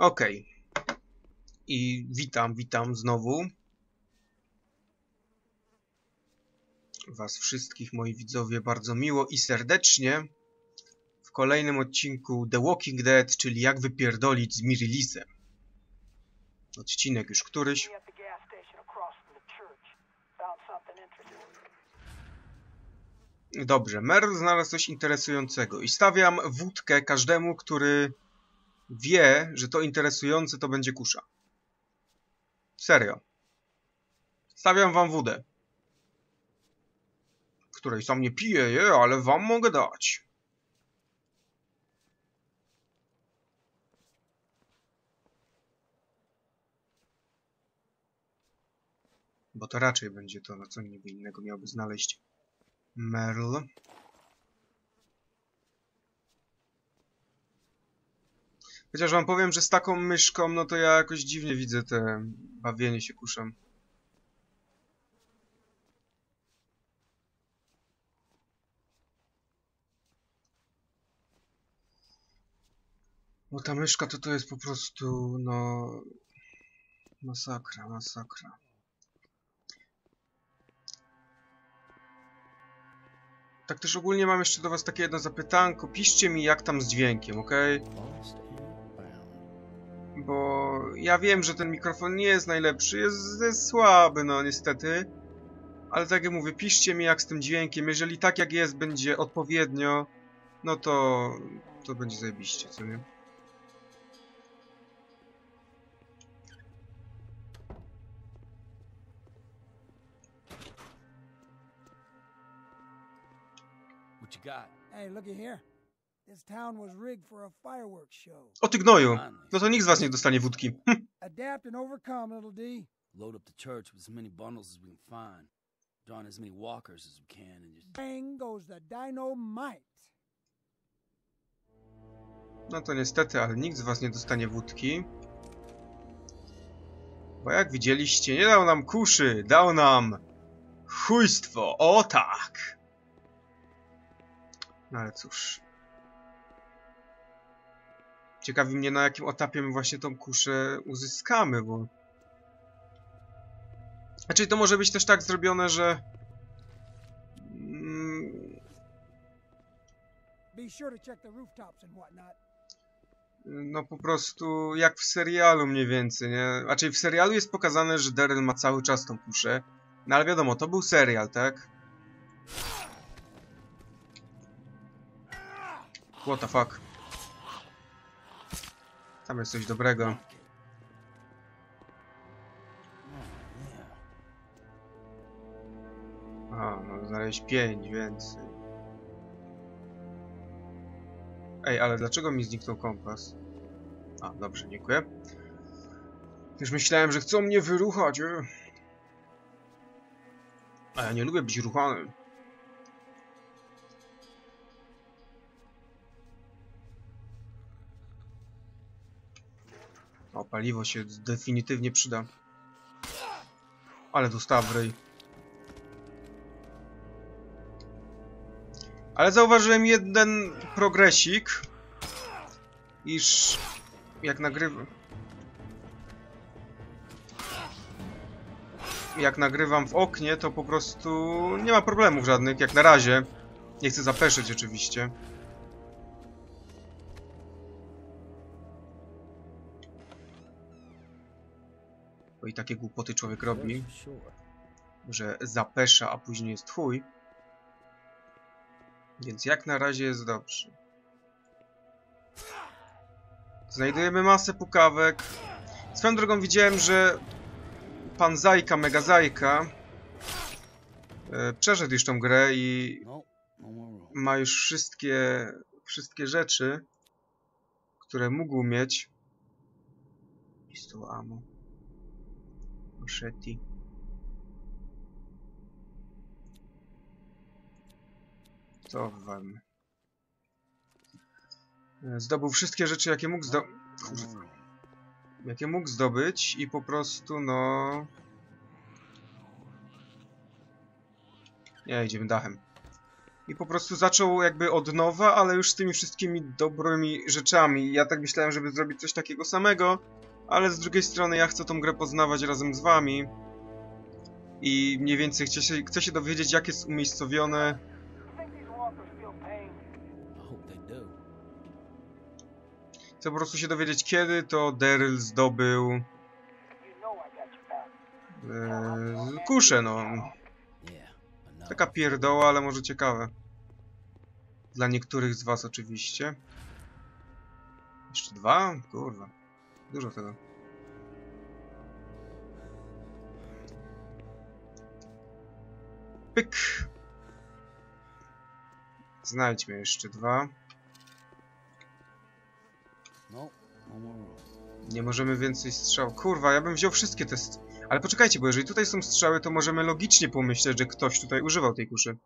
Okej. I witam, witam znowu. Was wszystkich, moi widzowie, bardzo miło i serdecznie w kolejnym odcinku The Walking Dead, czyli jak wypierdolić z Mirilisem. Odcinek już któryś. Dobrze, Merl znalazł coś interesującego i stawiam wódkę każdemu, który wie, że to interesujące to będzie kusza. Serio. Stawiam wam wódę. Której sam nie piję, ale wam mogę dać. Bo to raczej będzie to, co niby innego miałby znaleźć. Merl. Chociaż wam powiem, że z taką myszką, no to ja jakoś dziwnie widzę te bawienie się kuszem. Bo ta myszka to to jest po prostu, no... Masakra, masakra. Tak też ogólnie mam jeszcze do was takie jedno zapytanko. Piszcie mi jak tam z dźwiękiem, ok? Bo ja wiem, że ten mikrofon nie jest najlepszy, jest, jest słaby, no niestety. Ale tak jak mówię, piszcie mi jak z tym dźwiękiem. Jeżeli tak jak jest będzie odpowiednio, no to to będzie zajebiście, co nie? What you got? Hey, looky here. O ty gnoju! No to nikt z was nie dostanie wódki. Hm. Load up the church with as many bundles as we can find. Draw as many walkers as we can and just Bang goes the dynamite. No to niestety, ale nikt z was nie dostanie wódki. Bo jak widzieliście, nie dał nam kuszy, dał nam chujstwo, o tak! No ale cóż. Ciekawi mnie na jakim etapie my właśnie tą kuszę uzyskamy, bo... Znaczy to może być też tak zrobione, że... Mm. No po prostu jak w serialu mniej więcej, nie? Raczej w serialu jest pokazane, że Daryl ma cały czas tą kuszę. No ale wiadomo, to był serial, tak? What the fuck? Tam jest coś dobrego. A, no znaleźć pięć więcej. Ej, ale dlaczego mi zniknął kompas? A, dobrze, dziękuję. Już myślałem, że chcą mnie wyruchać. A ja nie lubię być ruchany. O, paliwo się definitywnie przyda. Ale dostała w ryj. Ale zauważyłem jeden progresik, iż jak nagrywam... Jak nagrywam w oknie, to po prostu nie ma problemów żadnych, jak na razie. Nie chcę zapeszyć oczywiście. Bo i takie głupoty człowiek robi, że zapesza, a później jest chuj. Więc jak na razie jest dobrze. Znajdujemy masę pukawek. Swoją drogą widziałem, że pan Zajka, Mega Zajka e, przeszedł już tą grę i No, no room. ma już wszystkie, wszystkie rzeczy, które mógł mieć. Pistol ammo. Machete. Co wam? Zdobył wszystkie rzeczy, jakie mógł zdobyć. Jakie mógł zdobyć i po prostu, no... Nie, idziemy dachem. i po prostu zaczął jakby od nowa, ale już z tymi wszystkimi dobrymi rzeczami. Ja tak myślałem, żeby zrobić coś takiego samego, ale z drugiej strony ja chcę tą grę poznawać razem z wami. I mniej więcej chcę się, chcę się dowiedzieć, jak jest umiejscowione. Chcę po prostu się dowiedzieć, kiedy to Daryl zdobył You know I got your back. e, kuszę, no. Taka pierdoła, ale może ciekawe. Dla niektórych z was oczywiście. Jeszcze dwa? Kurwa. Dużo tego. Pyk. Znajdźmy jeszcze dwa. No, no room. Nie możemy więcej strzał. Kurwa, ja bym wziął wszystkie te... Ale poczekajcie, bo jeżeli tutaj są strzały, to możemy logicznie pomyśleć, że ktoś tutaj używał tej kuszy.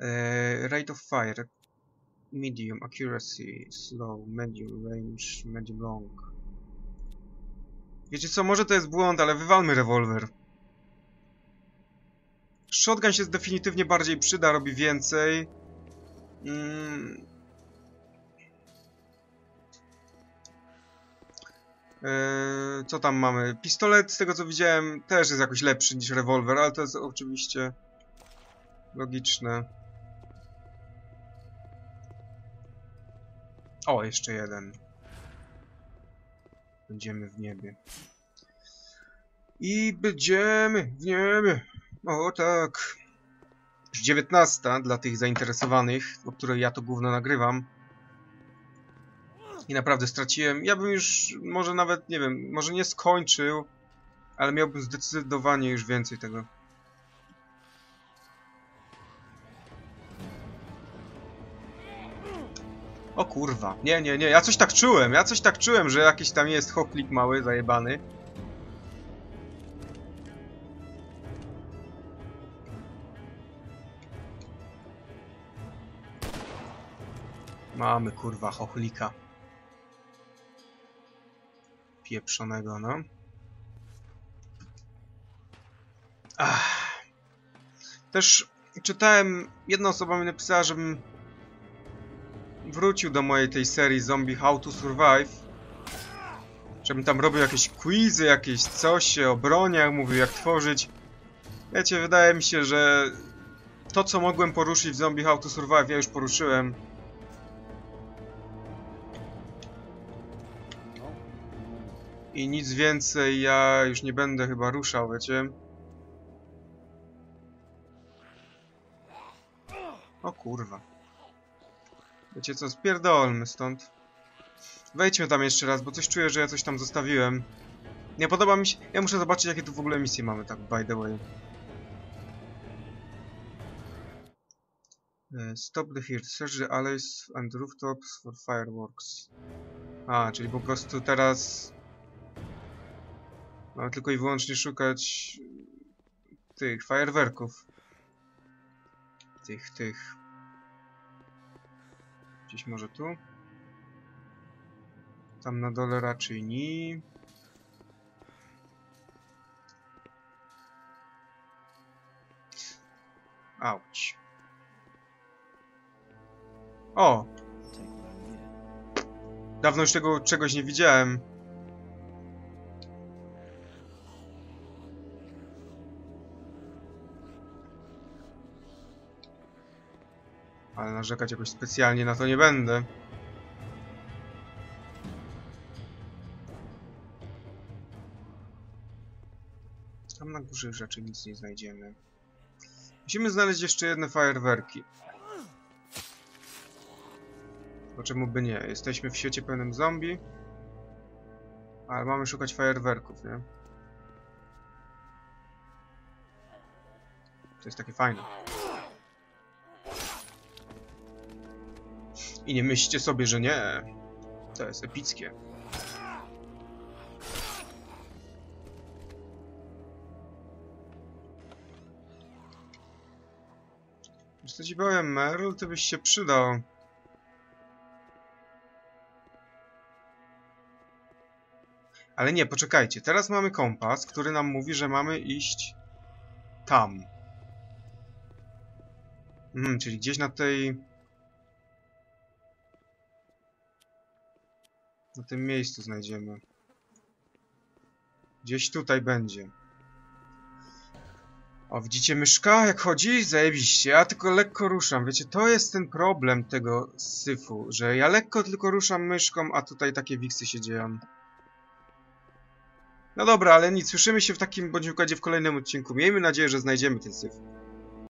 Eee, rate of fire. Medium, accuracy, slow, medium, range, medium long. Wiecie co, może to jest błąd, ale wywalmy rewolwer. Shotgun się definitywnie bardziej przyda, robi więcej. Mm, Eee, co tam mamy? Pistolet, z tego co widziałem, też jest jakoś lepszy niż rewolwer, ale to jest oczywiście logiczne. O, jeszcze jeden. Będziemy w niebie. I będziemy w niebie. O tak. Już 19 dla tych zainteresowanych, o której ja to gówno nagrywam. I naprawdę straciłem. Ja bym już może nawet, nie wiem, może nie skończył, ale miałbym zdecydowanie już więcej tego. O kurwa. Nie, nie, nie. Ja coś tak czułem. Ja coś tak czułem, że jakiś tam jest hoplik mały, zajebany. Mamy kurwa chochlika. Pieprzonego, no. Ach. Też czytałem, jedna osoba mi napisała, żebym wrócił do mojej tej serii Zombie How to Survive. Żebym tam robił jakieś quizy, jakieś coś o broniach, mówił jak tworzyć. Wiecie, wydaje mi się, że to co mogłem poruszyć w Zombie How to Survive ja już poruszyłem. I nic więcej ja już nie będę chyba ruszał, wiecie? O kurwa. Wiecie co, spierdolmy stąd. Wejdźmy tam jeszcze raz, bo coś czuję, że ja coś tam zostawiłem. Nie podoba mi się... Ja muszę zobaczyć, jakie tu w ogóle misje mamy, tak by the way. E, Stop the here. Search the alleys and rooftops for fireworks. A, czyli po prostu teraz... Mamy tylko i wyłącznie szukać tych fajerwerków. Tych, tych. Gdzieś może tu? Tam na dole raczej nie. Auć. O! Dawno już tego czegoś nie widziałem. Ale narzekać jakoś specjalnie na to nie będę. Tam na górze już raczej nic nie znajdziemy. Musimy znaleźć jeszcze jedne fajerwerki. Bo czemu by nie? Jesteśmy w świecie pełnym zombie. Ale mamy szukać fajerwerków, nie? To jest takie fajne. I nie myślcie sobie, że nie. To jest epickie. Powiem, Merl, ty byś się przydał. Ale nie, poczekajcie. Teraz mamy kompas, który nam mówi, że mamy iść tam. Mhm, czyli gdzieś na tej... Na tym miejscu znajdziemy. Gdzieś tutaj będzie. O, widzicie myszka jak chodzi? Zajebiście. Ja tylko lekko ruszam. Wiecie, to jest ten problem tego syfu, że ja lekko tylko ruszam myszką, a tutaj takie wiksy się dzieją. No dobra, ale nic. Słyszymy się w takim bądź układzie w kolejnym odcinku. Miejmy nadzieję, że znajdziemy ten syf.